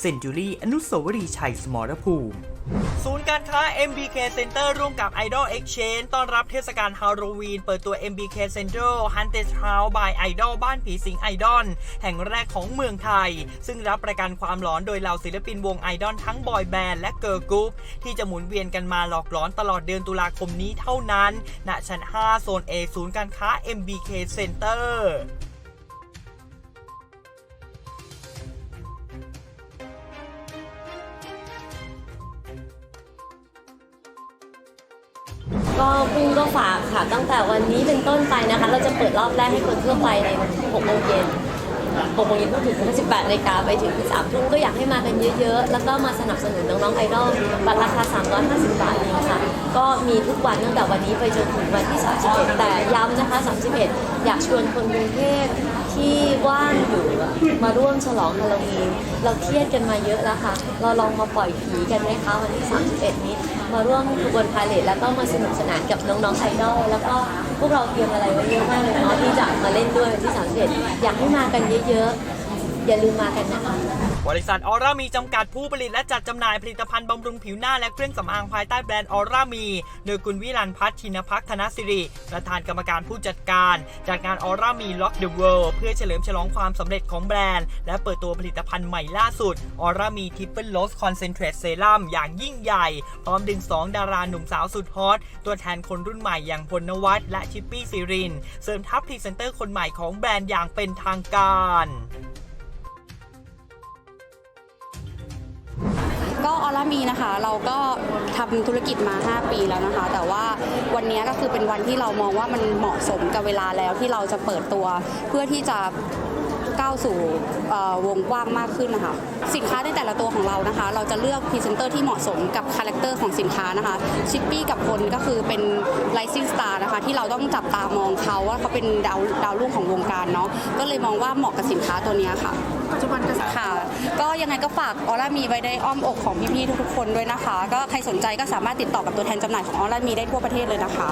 เซนจูรี่อนุสาวรีย์ชัยสมรภูมิ ศูนย์การค้า MBK Center ร่วมกับ Idol Exchange ต้อนรับเทศกาลฮาโลวีน เปิดตัว MBK Center Haunted House by Idol บ้านผีสิงไอดอลแห่งแรกของเมืองไทย ซึ่งรับประกันความหลอนโดยเหล่าศิลปินวงไอดอลทั้งบอยแบนด์และเกิร์ลกรุ๊ปที่จะหมุนเวียนกันมาหลอกหลอนตลอดเดือนตุลาคมนี้เท่านั้นณชั้น 5 โซน A ศูนย์การค้า MBK Center ก็พุ่งก็ฝากค่ะ ตั้งแต่วันนี้เป็นต้นไปนะคะ เราจะเปิดรอบแรกให้คนทั่วไปใน6โมงเย็น6โมงเย็นถึง18นาฬิกาไปถึง3ทุ่มก็อยากให้มากันเยอะๆ แล้วก็มาสนับสนุนน้องๆไอดอลบัตรราคา 350 บาทเองค่ะ ก็มีทุกวันตั้งแต่วันนี้ไปจนถึงวันที่ 31 แต่ย้ำนะคะ 31 อยากชวนคนกรุงเทพที่ว่างอยู่มาร่วมฉลองฮาโลวีนเราเครียดกันมาเยอะแล้วค่ะ เราลองมาปล่อยผีกันไหมคะวันที่ 31 นี้มาร่วมขบวนพาเลทแล้วก็มาสนุกสนานกับน้องๆไอดอลแล้วก็พวกเราเตรียมอะไรไว้เยอะมากเลยเนาะที่จะมาเล่นด้วยวันที่31อยากให้มากันเยอะๆ อย่าลืมมากันนะคะบริษัทออร่ามีจำกัดผู้ผลิตและจัดจำหน่ายผลิตภัณฑ์บำรุงผิวหน้าและเครื่องสำอางภายใต้แบรนด์ออร่ามีโดยคุณวิรันพัฒน์ชินพักธนสิริ ประธานกรรมการผู้จัดการ จัดงานออร่ามีล็อกเดอะเวิลด์เพื่อเฉลิมฉลองความสำเร็จของแบรนด์ และเปิดตัวผลิตภัณฑ์ใหม่ล่าสุดออร่ามีทิปเปิลโลสคอนเซนเทรตเซรั่มอย่างยิ่งใหญ่ พร้อมดึง 2 ดาราหนุ่มสาวสุดฮอตตัวแทนคนรุ่นใหม่อย่างพลนวัตและชิปปี้ซิริน เสริมทัพพรีเซนเตอร์คนใหม่ของแบรนด์อย่างเป็นทางการ ก็ออร่ามีนะคะ เราก็ทำธุรกิจมา 5 ปีแล้วนะคะ แต่ว่าวันนี้ก็คือเป็นวันที่เรามองว่ามันเหมาะสมกับเวลาแล้วที่เราจะเปิดตัว เพื่อที่จะ ก้าวสู่เอ่อวงกว้างมากขึ้นนะคะ สินค้าในแต่ละตัวของเรานะคะ เราจะเลือกพรีเซนเตอร์ที่เหมาะสมกับคาแรคเตอร์ของสินค้านะคะ ชิปปี้กับพลก็คือเป็นไ i ซิ n งสตาร์นะคะที่เราต้องจับตามองเขาว่าเขาเป็นดาวดาวรุ่งของวงการเนาะก็เลยมองว่าเหมาะกับสินค้าตัวเนี้ยค่ะปัจจุบันค่ะ ก็ยังไงก็ฝากออร่ามีไว้ในอ้อมอกของพี่ๆทุกๆคนด้วยนะคะ ก็ใครสนใจก็สามารถติดต่อกับตัวแทนจำหน่ายของออร่ามีได้ทั่วประเทศเลยนะคะ